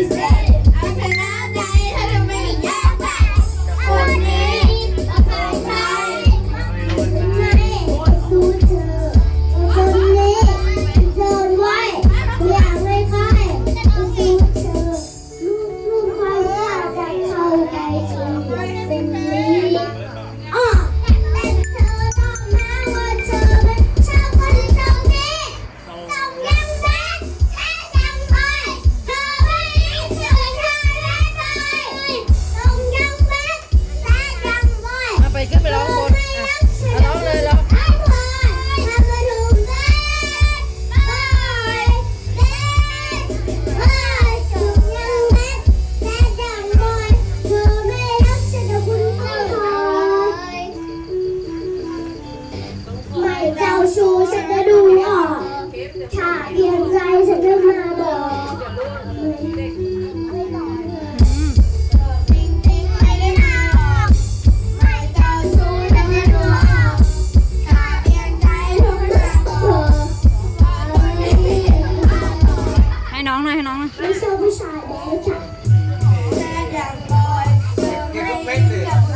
Is that ชูฉันก็ดูออกถ้าเปลี่ยนใจฉันก็มาบอกให้น้องหน่อยให้น้องหน่อยไม่ชอบผู้ชายแบ๊ค่ะ